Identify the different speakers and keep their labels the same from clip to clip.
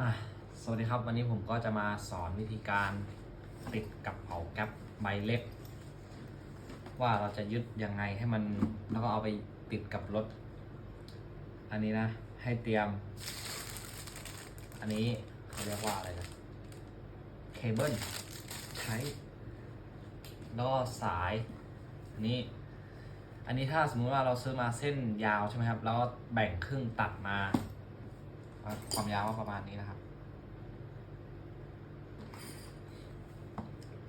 Speaker 1: อะสวัสดีครับวันนี้ผมก็จะมาสอนวิธีการติดกับเป๋าแก๊ปใบเล็ก ว่าเราจะยึดยังไงให้มันแล้วก็เอาไปติดกับรถ อันนี้นะให้เตรียม อันนี้เขาเรียกว่าอะไรนะเคเบิลใช้ล้วก็สายอันนี้ อันนี้ถ้าสมมุติว่าเราซื้อมาเส้นยาวใช่ไหมครับแล้วแบ่งครึ่งตัดมา ความยาวก็ประมาณนี้นะครับ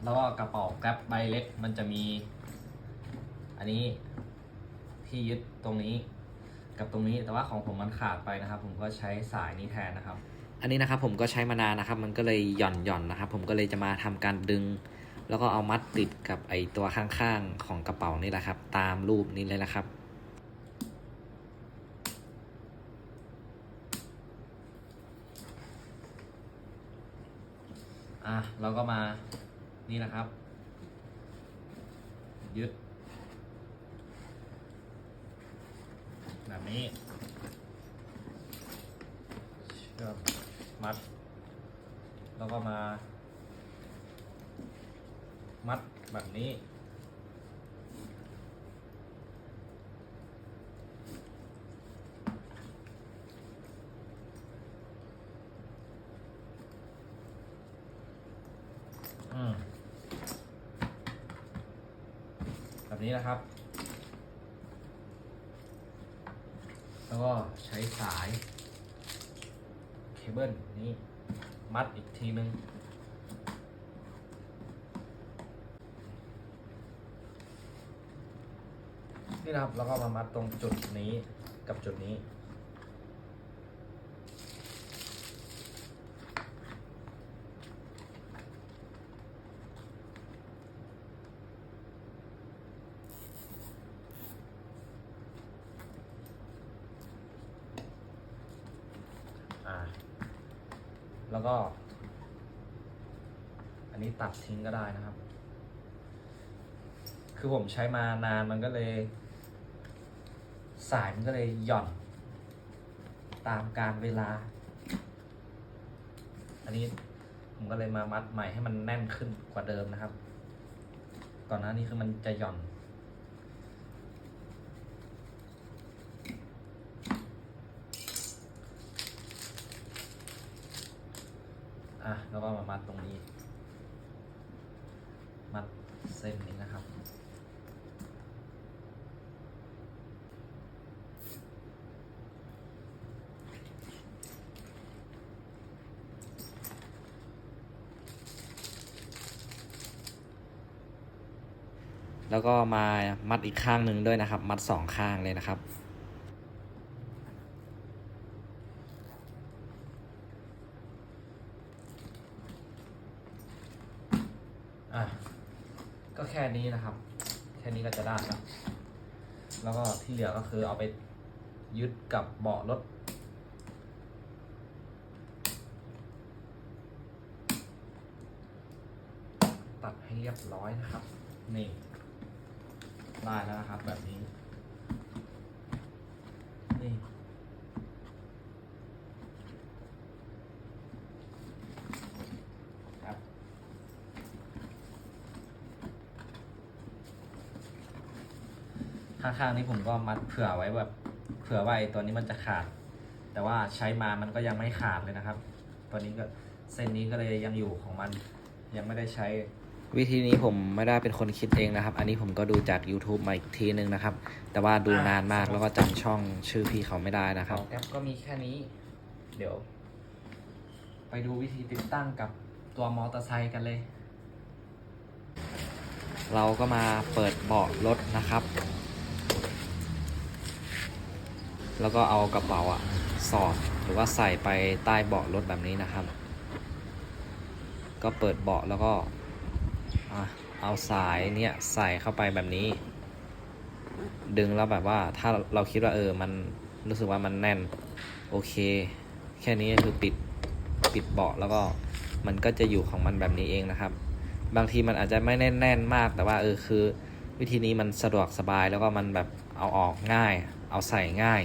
Speaker 1: แล้วก็กระเป๋าแกร็บใบเล็กมันจะมี อันนี้ที่ยึดตรงนี้กับตรงนี้แต่ว่าของผมมันขาดไปนะครับ ผมก็ใช้สายนี้แทนนะครับ
Speaker 2: อันนี้นะครับผมก็ใช้มานานนะครับ มันก็เลยหย่อนหย่อนนะครับ ผมก็เลยจะมาทำการดึง แล้วก็เอามัดติดกับไอตัวข้างๆของกระเป๋านี่แหละครับ ตามรูปนี้เลยนะครับ
Speaker 1: อะเราก็มานี่นะครับ ยึด แบบนี้เชื่อมมัด แล้วก็มา มัดแบบนี้ อืมแบบนี้นะครับ แล้วก็ใช้สาย เคเบิลนี้ มัดอีกทีนึงนี่นะครับ แล้วก็มามัดตรงจุดนี้กับจุดนี้ อ่า แล้วก็ อันนี้ตัดทิ้งก็ได้นะครับ คือผมใช้มานานมันก็เลย สายมันก็เลยหย่อน ตามการเวลา อันนี้ผมก็เลยมามัดใหม่ให้มันแน่นขึ้นกว่าเดิมนะครับ ก่อนหน้านี้คือมันจะหย่อน อะ แล้วก็มามั ดตรงนี้ มัดเส้นนี้นะครับ
Speaker 2: แล้วก็มามัดอีกข้างหนึ่งด้วยนะครับ มัดสองข้างเลยนะครับ
Speaker 1: อะ ก็แค่นี้นะครับ แค่นี้ก็จะได้แล้วแล้วก็ที่เหลือก็คือเอาไปยึดกับเบาะรถตัดให้เรียบร้อยนะครับ นี่ได้แล้วนะครับแบบนี้ นี่ ข้างๆนี้ผมก็มัดเผื่อไว้แบบเผื่อว่าไอ้ตัวนี้มันจะขาด แต่ว่าใช้มามันก็ยังไม่ขาดเลยนะครับ ตัวนี้ก็เส้นนี้ก็เลยยังอยู่ของมันยังไม่ได้ใช้
Speaker 2: วิธีนี้ผมไม่ได้เป็นคนคิดเองนะครับ อันนี้ผมก็ดูจาก YouTube มาอีกทีนึงนะครับ แต่ว่าดูนานมากแล้วก็จำช่องชื่อพี่เขาไม่ได้นะครับ
Speaker 1: แอปก็มีแค่นี้ เดี๋ยว ไปดูวิธีติดตั้งกับตัวมอเตอร์ไซค์กันเลย
Speaker 2: เราก็มาเปิดเบาะรถนะครับ แล้วก็เอากระเป๋าอะสอดหรือว่าใส่ไปใต้เบาะรถแบบนี้นะครับ ก็เปิดเบาะแล้วก็เอาสายเนี่ยใส่เข้าไปแบบนี้ ดึงแล้วแบบว่าถ้าเราคิดว่าเออมันรู้สึกว่ามันแน่น โอเค แค่นี้คือปิดปิดเบาะแล้วก็มันก็จะอยู่ของมันแบบนี้เองนะครับ บางทีมันอาจจะไม่แน่นแน่นมากแต่ว่าเออคือ วิธีนี้มันสะดวกสบายแล้วก็มันแบบเอาออกง่าย เอาใส่ง่าย